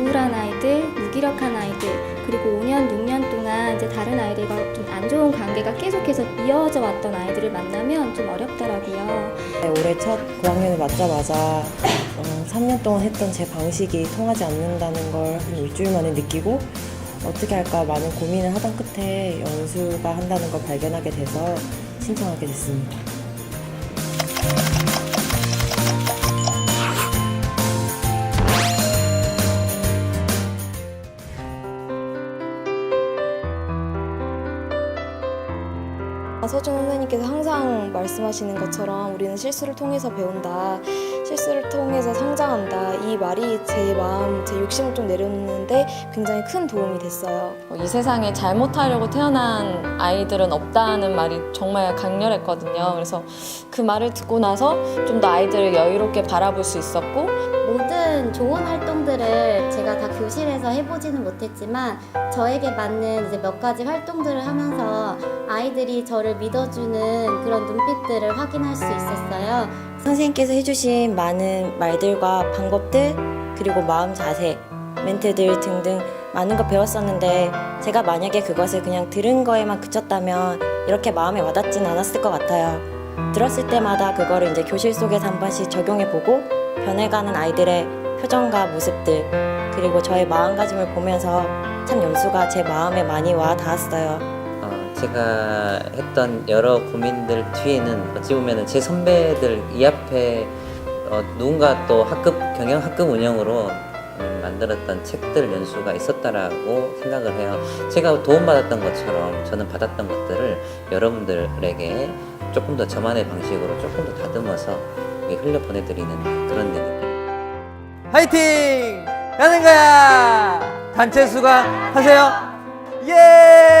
우울한 아이들, 무기력한 아이들, 그리고 5년, 6년 동안 이제 다른 아이들과 좀 안 좋은 관계가 계속해서 이어져 왔던 아이들을 만나면 좀 어렵더라고요. 네, 올해 첫 고학년을 맞자마자 어, 3년 동안 했던 제 방식이 통하지 않는다는 걸 한 일주일 만에 느끼고 어떻게 할까 많은 고민을 하던 끝에 연수가 한다는 걸 발견하게 돼서 신청하게 됐습니다. 서준 선생님께서 항상 말씀하시는 것처럼 우리는 실수를 통해서 배운다. 실수를 통해서 성장한다. 이 말이 제 마음, 제 욕심을 좀 내려놓는데 굉장히 큰 도움이 됐어요. 뭐이 세상에 잘못하려고 태어난 아이들은 없다는 말이 정말 강렬했거든요. 그래서 그 말을 듣고 나서 좀 더 아이들을 여유롭게 바라볼 수 있었고 좋은 활동들을 제가 다 교실에서 해보지는 못했지만 저에게 맞는 이제 몇 가지 활동들을 하면서 아이들이 저를 믿어주는 그런 눈빛들을 확인할 수 있었어요. 선생님께서 해주신 많은 말들과 방법들 그리고 마음 자세 멘트들 등등 많은 걸 배웠었는데 제가 만약에 그것을 그냥 들은 거에만 그쳤다면 이렇게 마음에 와닿진 않았을 것 같아요. 들었을 때마다 그거를 이제 교실 속에서 한 번씩 적용해 보고 변해가는 아이들의 표정과 모습들 그리고 저의 마음가짐을 보면서 참 연수가 제 마음에 많이 와 닿았어요. 어, 제가 했던 여러 고민들 뒤에는 어찌 보면 제 선배들 이 앞에 어, 누군가 또 학급 경영 학급 운영으로 음, 만들었던 책들 연수가 있었다라고 생각을 해요. 제가 도움받았던 것처럼 저는 받았던 것들을 여러분들에게 조금 더 저만의 방식으로 조금 더 다듬어서 흘려 보내드리는 그런 느낌. 화이팅! 가는 거야! 단체 수강 하세요! 예!